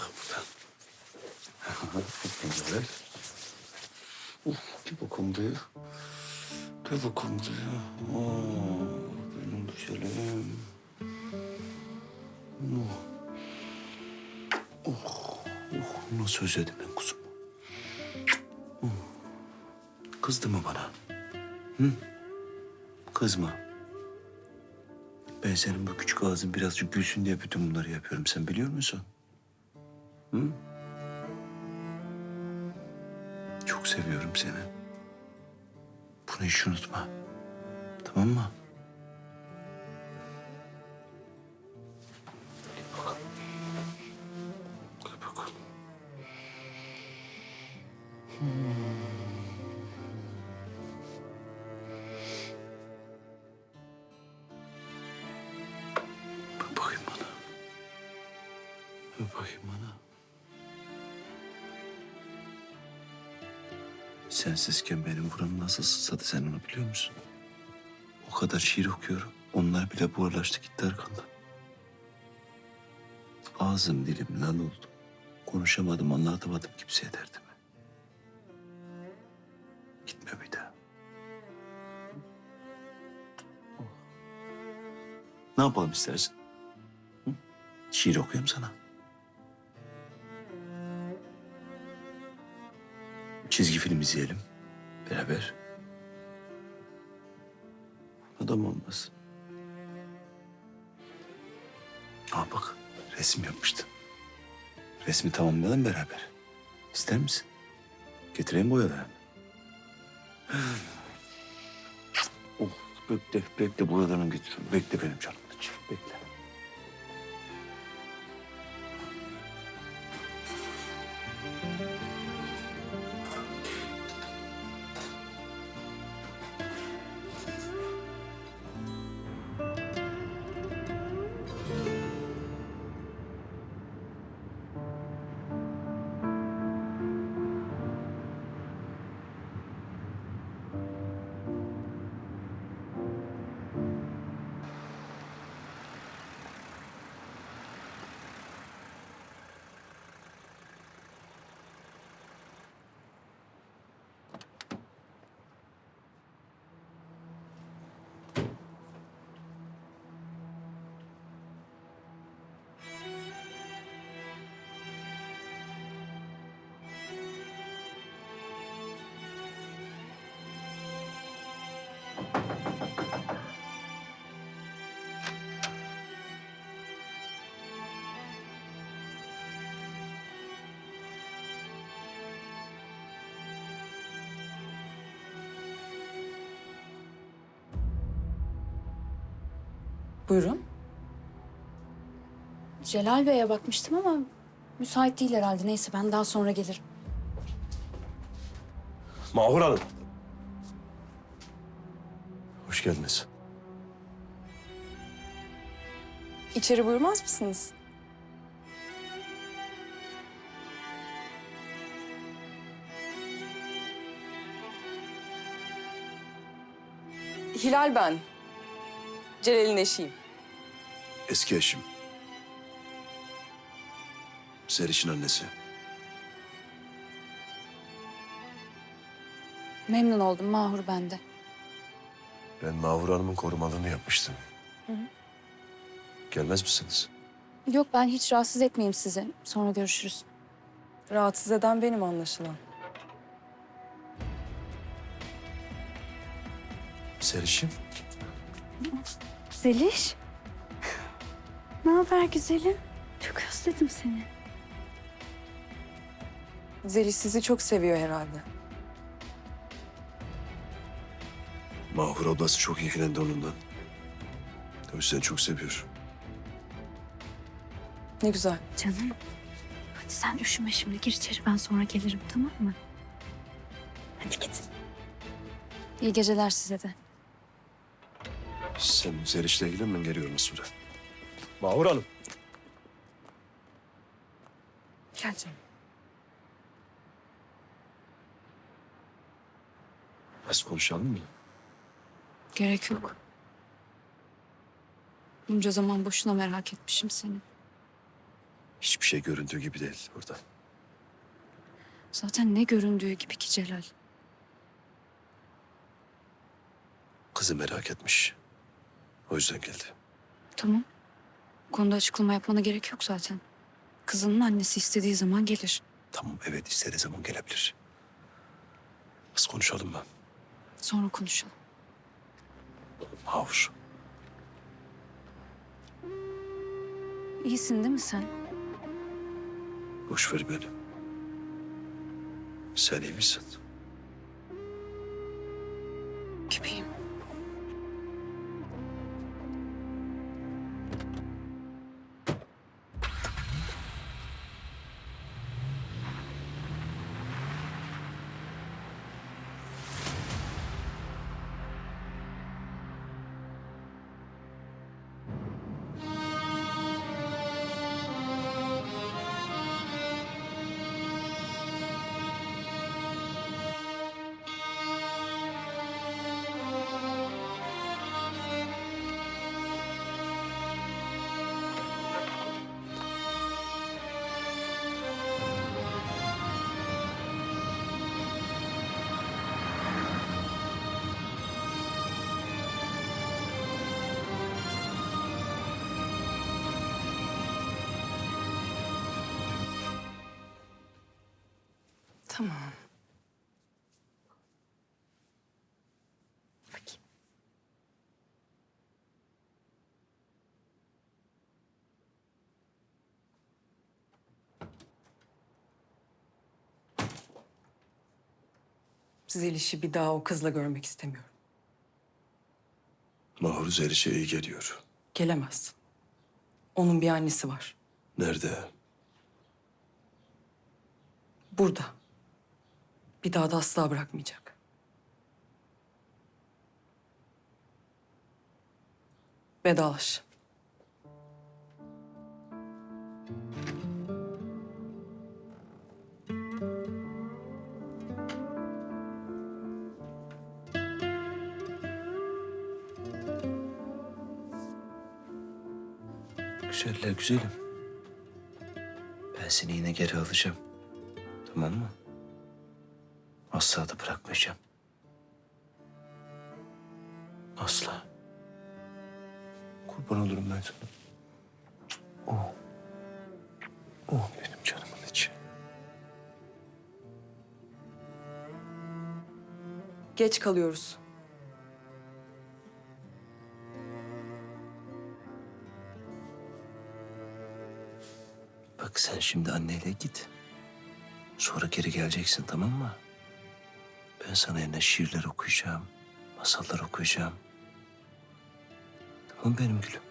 Bak buradan. Güzel. Uh, bir bakalım diye. Bir bakalım diye. Oo, benim güzelim. Oh. Oh, oh, nasıl özledim ben kuzumu. Oh. Kızdı mı bana? Hı? Kızma. Ben senin bu küçük ağzın birazcık gülsün diye bütün bunları yapıyorum. Sen biliyor musun? Hı? Çok seviyorum seni. Bunu hiç unutma. Tamam mı? Bak bakayım bana. Bak bakayım bana. Sensizken benim buram nasıl sızladı sen onu biliyor musun? O kadar şiir okuyorum. Onlar bile buharlaştı gitti arkandan. Ağzım dilim lal oldu. Konuşamadım anlatamadım kimseye derdimi. Gitme bir daha. Ne yapalım istersin? Hı? Şiir okuyayım sana. Çizgi film izleyelim. Beraber. Adam olmaz. Aa bak resim yapmıştım. Resmi tamamlayalım beraber. İster misin? Getireyim boyalarını. oh bekle bekle boyalarını getiriyorum. Bekle benim canım. Bekle. Buyurun. Celal Bey'e bakmıştım ama müsait değil herhalde. Neyse ben daha sonra gelirim. Mahur Hanım. Hoş geldiniz. İçeri buyurmaz mısınız? Hilal ben. Celal'in eşiyim. Eski eşim. Seriş'in annesi. Memnun oldum Mahur bende. Ben Mahur Hanım'ın korumalığını yapmıştım. Gelmez misiniz? Yok ben hiç rahatsız etmeyeyim sizi. Sonra görüşürüz. Rahatsız eden benim anlaşılan. Seriş'im. Zeliş. Ne haber güzelim? Çok özledim seni. Zeliş sizi çok seviyor herhalde. Mahur ablası çok ilgilendi onunla. O yüzden çok seviyor. Ne güzel. Canım. Hadi sen üşüme şimdi. Gir içeri ben sonra gelirim tamam mı? Hadi git. İyi geceler size de. Sen Seriş'le ilgilen ben geliyorum sonra. Mahur Hanım. Gel canım. Az konuşalım mı? Gerek yok. Bunca zaman boşuna merak etmişim seni. Hiçbir şey göründüğü gibi değil burada. Zaten ne göründüğü gibi ki Celal. Kızı merak etmiş. O yüzden geldi. Tamam. Bu konuda açıklama yapmana gerek yok zaten. Kızının annesi istediği zaman gelir. Tamam evet istediği zaman gelebilir. Biz konuşalım mı? Sonra konuşalım. Havur. İyisin değil mi sen? Boş ver beni. Sen iyi misin? Gibiyim. Tamam. Bakayım. Zeliş'i bir daha o kızla görmek istemiyorum. Mahur Zeliş'e iyi geliyor. Gelemez. Onun bir annesi var. Nerede? Burada. Bir daha da asla bırakmayacak. Vedalaş. Güzeller güzelim. Ben seni yine geri alacağım. Tamam mı? Asla da bırakmayacağım. Asla. Kurban olurum ben sana. Oh. Oh benim canımın içi. Geç kalıyoruz. Bak sen şimdi anneyle git. Sonra geri geleceksin tamam mı? Ben sana yine şiirler okuyacağım. Masallar okuyacağım. Tamam benim gülüm.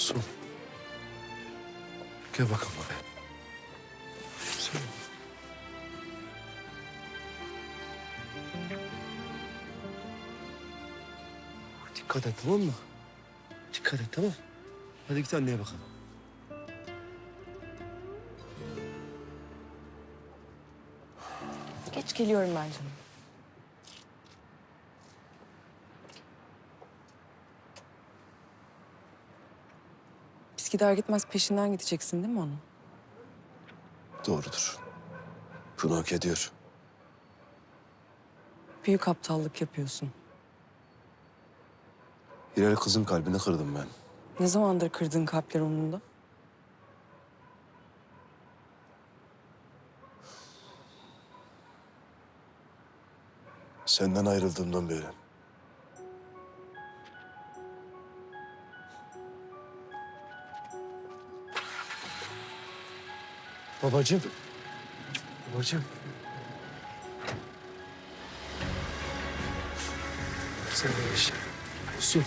Kuzum. Gel bakalım buraya. Dikkat et tamam mı? Dikkat et tamam. Hadi git anneye bakalım. Geç geliyorum ben canım. Gider gitmez peşinden gideceksin değil mi onun? Doğrudur. Bunu hak ediyor. Büyük aptallık yapıyorsun. Hilal kızın kalbini kırdım ben. Ne zamandır kırdığın kalpler onun da? Senden ayrıldığımdan beri. Babacığım. Babacığım. Sen de iş. Su.